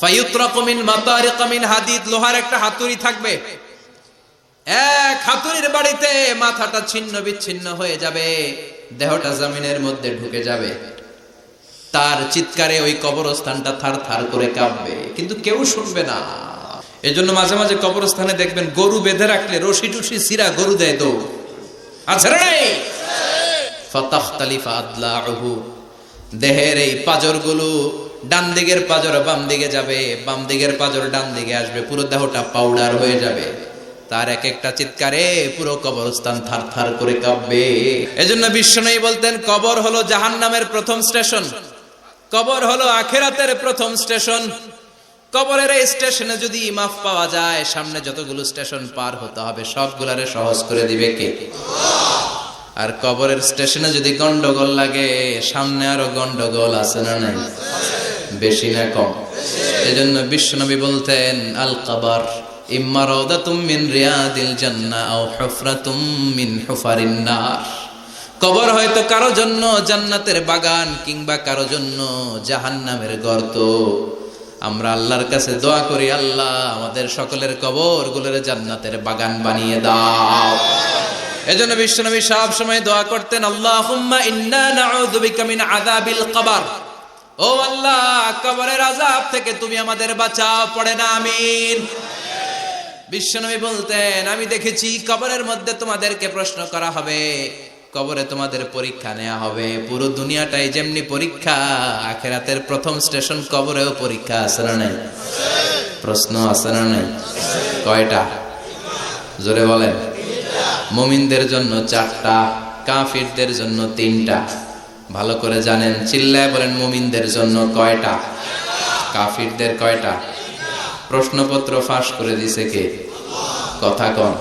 ফায়ুত্রাকু মিন মাতারিক মিন হাদিদ লোহার একটা হাতুড়ি থাকবে। এক হাতুড়ির বাড়িতে মাথাটা ছিন্ন বিচ্ছিন্ন হয়ে যাবে দেহটা জমিনের মধ্যে ঢুকে যাবে। তার চিৎকারে ওই কবরস্থানটা থার থার করে কাঁপবে কিন্তু কেউ শুনবে না। এজন্য মাঝে মাঝে কবরস্থানে দেখবেন গরু বেঁধে রাখলে রশি টুসি সিরা গরু দেয় তো আছে রে নাই? ফাতাখতালিফা দেহের এই পাজরগুলো ডান দিকের পাজর বাম দিকে যাবে, বাম দিকের পাজর ডান দিকে আসবে, পুরো দেহটা পাউডার হয়ে যাবে। তার এক একটা চিৎকারে পুরো কবরস্থান থার থার করে কাঁপবে। এজন্য বিশ্বনয়ী বলতেন, কবর হলো জাহান্নামের প্রথম স্টেশন। কবর হলো আখেরাতের প্রথম স্টেশন। কবরের এই স্টেশনে যদি মাফ পাওয়া যায়, সামনে যতগুলো স্টেশন পার হতে হবে, সবগুলারে সহজ করে দিবে কে? আর কবরের স্টেশনে যদি গন্ডগোল লাগে, সামনে আরও গন্ডগোল আছে না নাই? বেশি না কম। এজন্য বিশ্বনবী বলতেন, আল কবর কবর হয়তো জন্য জান্নাতের বাগান কিংবা জন্য জাহান্নামের গর্ত। আমরা আল্লাহর কাছে দোয়া করি, আল্লাহ আমাদের সকলের কবরগুলোর জান্নাতের বাগান বানিয়ে দাও। এজন্য বিশ্বনবী সব সময় দোয়া করতেন কবর। ও আল্লাহ, কবরের আযাব থেকে তুমি আমাদের বাঁচাও, পড়ে না, আমিন। বিশ্বনবী বলতেন, আমি দেখেছি কবরের মধ্যে তোমাদেরকে প্রশ্ন করা হবে। কবরে তোমাদের পরীক্ষা নেওয়া হবে। পুরো দুনিয়াটাই যেমনি পরীক্ষা, আখেরাতের প্রথম স্টেশন কবরেও পরীক্ষা, আছে না নাই? প্রশ্ন আছে না নাই? কয়টা? জোরে বলেন। মুমিনদের জন্য চারটা, কাফিরদের জন্য তিনটা। ভালো করে জানেন, চিল্লায় বলেন মুমিনদের জন্য কয়টা? কাফিরদের কয়টা? প্রশ্নপত্র ফাঁস করে দিছে কে? কথা কন।